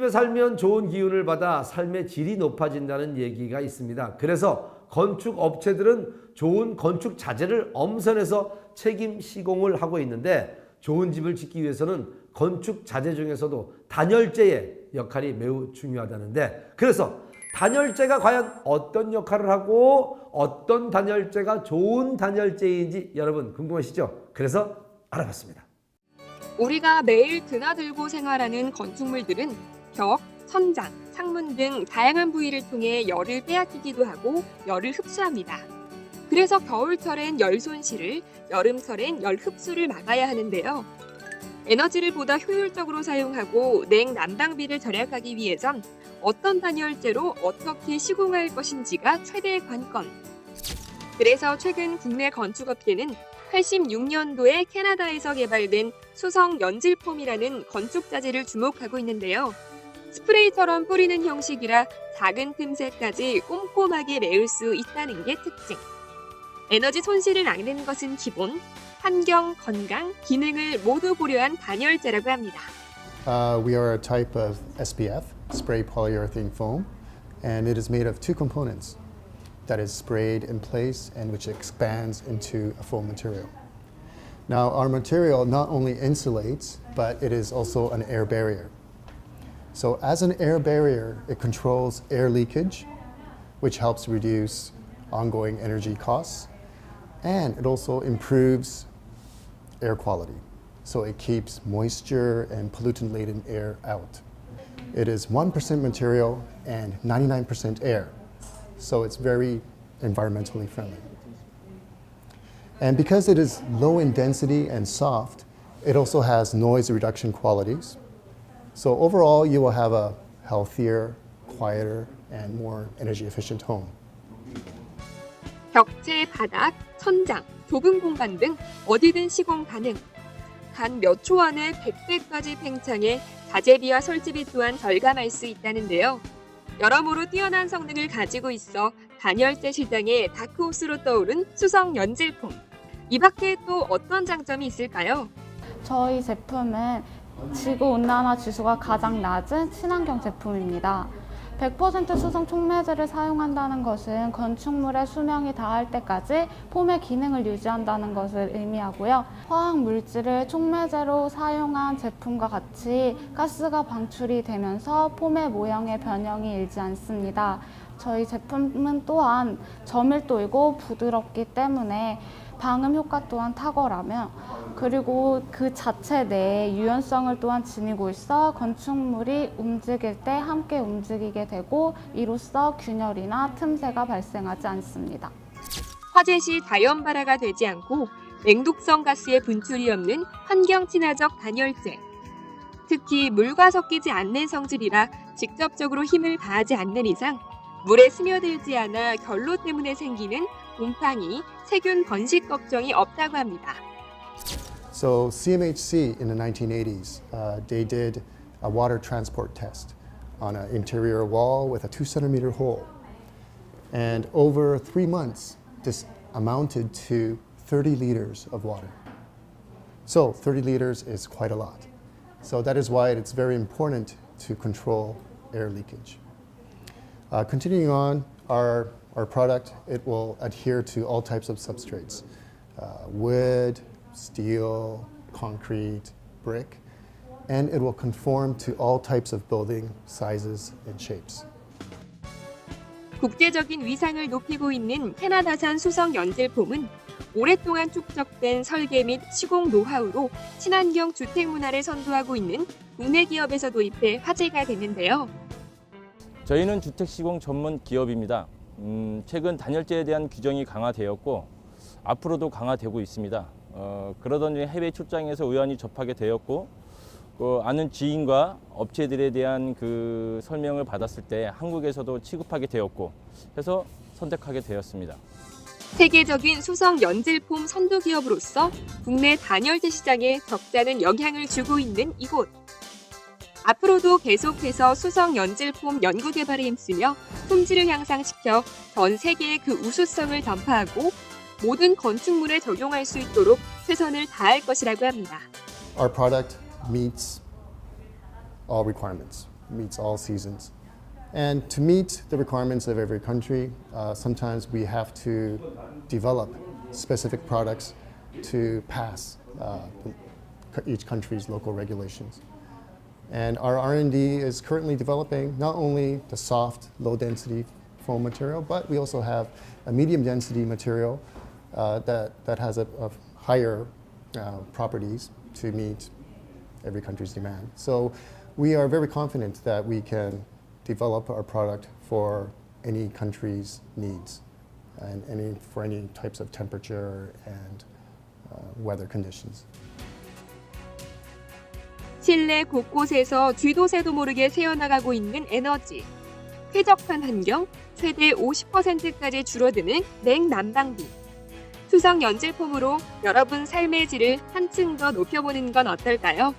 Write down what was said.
집에 살면 좋은 기운을 받아 삶의 질이 높아진다는 얘기가 있습니다. 그래서 건축 업체들은 좋은 건축 자재를 엄선해서 책임 시공을 하고 있는데 좋은 집을 짓기 위해서는 건축 자재 중에서도 단열재의 역할이 매우 중요하다는데 그래서 단열재가 과연 어떤 역할을 하고 어떤 단열재가 좋은 단열재인지 여러분 궁금하시죠? 그래서 알아봤습니다. 우리가 매일 드나들고 생활하는 건축물들은 벽, 천장, 창문 등 다양한 부위를 통해 열을 빼앗기기도 하고 열을 흡수합니다. 그래서 겨울철엔 열 손실을, 여름철엔 열 흡수를 막아야 하는데요. 에너지를 보다 효율적으로 사용하고 냉 난방비를 절약하기 위해선 어떤 단열재로 어떻게 시공할 것인지가 최대의 관건. 그래서 최근 국내 건축업계는 86년도에 캐나다에서 개발된 수성 연질폼이라는 건축 자재를 주목하고 있는데요. 스프레이처럼 뿌리는 형식이라 작은 틈새까지 꼼꼼하게 메울 수 있다는 게 특징. 에너지 손실을 막는 것은 기본, 환경, 건강, 기능을 모두 고려한 단열재라고 합니다. Uh, we are a type of SPF, spray polyurethane foam, and it is made of two components that is sprayed in place and which expands into a foam material. Now, our material not only insulates, but it is also an air barrier. So, as an air barrier, it controls air leakage, which helps reduce ongoing energy costs, and it also improves air quality. So it keeps moisture and pollutant laden air out. It is 1% material and 99% air. So it's very environmentally friendly. And because it is low in density and soft, it also has noise reduction qualities. So overall, you will have a healthier, quieter, and more energy efficient home. 벽체, 바닥, 천장, 좁은 공간 등 어디든 시공 가능. 단 몇 초 안에 100대까지 팽창해 자재비와 설치비 또한 절감할 수 있다는데요. 여러모로 뛰어난 성능을 가지고 있어 단열재 시장의 다크호스로 떠오른 수성 연질폼. 이 밖에 또 어떤 장점이 있을까요? 저희 제품은 지구 온난화 지수가 가장 낮은 친환경 제품입니다. 100% 수성 촉매제를 사용한다는 것은 건축물의 수명이 다할 때까지 폼의 기능을 유지한다는 것을 의미하고요. 화학 물질을 촉매제로 사용한 제품과 같이 가스가 방출이 되면서 폼의 모양의 변형이 일지 않습니다. 저희 제품은 또한 저밀도이고 부드럽기 때문에 방음 효과 또한 탁월하며 그리고 그 자체 내에 유연성을 또한 지니고 있어 건축물이 움직일 때 함께 움직이게 되고 이로써 균열이나 틈새가 발생하지 않습니다. 화재 시 자연 발화가 되지 않고 맹독성 가스의 분출이 없는 환경 친화적 단열재. 특히 물과 섞이지 않는 성질이라 직접적으로 힘을 가하지 않는 이상 물에 스며들지 않아 결로 때문에 생기는 곰팡이, 세균 번식 걱정이 없다고 합니다. So CMHC in the 1980s, uh, they did a water transport test on an interior wall with a two centimeter hole. And over three months, this amounted to 30 liters of water. So 30 liters is quite a lot. So that is why it's very important to control air leakage. Uh, continuing on, our, our product, it will adhere to all types of substrates. Uh, wood, steel, concrete, brick, and it will conform to all types of building sizes and shapes. 국제적인 위상을 높이고 있는 캐나다산 수성 연질폼은 오랫동안 축적된 설계 및 시공 노하우로 친환경 주택 문화를 선도하고 있는 국내 기업에서 도입해 화제가 됐는데요. 저희는 주택 시공 전문 기업입니다. 음, 최근 단열재에 대한 규정이 강화되었고 앞으로도 강화되고 있습니다. 어, 그러던 중에 해외 출장에서 우연히 접하게 되었고 그 아는 지인과 업체들에 대한 그 설명을 받았을 때 한국에서도 취급하게 되었고 해서 선택하게 되었습니다. 세계적인 수성 연질폼 선도 기업으로서 국내 단열재 시장에 적잖은 영향을 주고 있는 이곳. 앞으로도 계속해서 수성 연질폼 연구 개발에 힘쓰며 품질을 향상시켜 전 세계의 그 우수성을 전파하고 모든 건축물에 적용할 수 있도록 최선을 다할 것이라고 합니다. Our product meets all requirements. meets all seasons. And to meet the requirements of every country, uh, sometimes we have to develop specific products to pass uh, each country's local regulations. And our R&D is currently developing not only the soft, low-density foam material, but we also have a medium-density material uh, that, that has a, a higher uh, properties to meet every country's demand. So we are very confident that we can develop our product for any country's needs and any, for any types of temperature and uh, weather conditions. 실내 곳곳에서 쥐도 새도 모르게 새어나가고 있는 에너지. 쾌적한 환경, 최대 50%까지 줄어드는 냉난방비. 수성 연질 폼으로 여러분 삶의 질을 한층 더 높여보는 건 어떨까요?